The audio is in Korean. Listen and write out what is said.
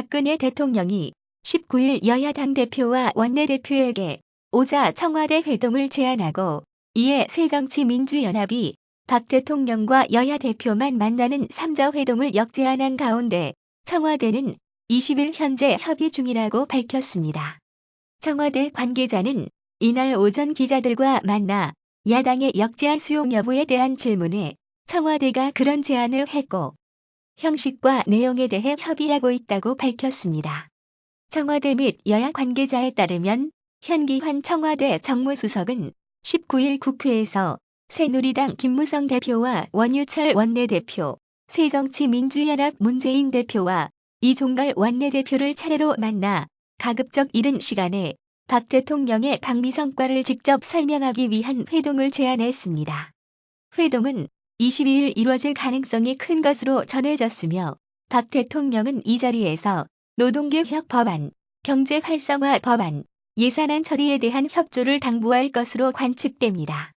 박근혜 대통령이 19일 여야 당 대표와 원내대표에게 오자 청와대 회동을 제안하고 이에 새정치민주연합이 박 대통령과 여야 대표만 만나는 3자 회동을 역제안한 가운데 청와대는 20일 현재 협의 중이라고 밝혔습니다. 청와대 관계자는 이날 오전 기자들과 만나 야당의 역제안 수용 여부에 대한 질문에 청와대가 그런 제안을 했고 형식과 내용에 대해 협의하고 있다고 밝혔습니다. 청와대 및 여야 관계자에 따르면 현기환 청와대 정무수석은 19일 국회에서 새누리당 김무성 대표와 원유철 원내대표, 새정치민주연합 문재인 대표와 이종걸 원내대표를 차례로 만나 가급적 이른 시간에 박 대통령의 방미 성과를 직접 설명하기 위한 회동을 제안했습니다. 회동은 22일 이뤄질 가능성이 큰 것으로 전해졌으며 박 대통령은 이 자리에서 노동개혁 법안, 경제 활성화 법안, 예산안 처리에 대한 협조를 당부할 것으로 관측됩니다.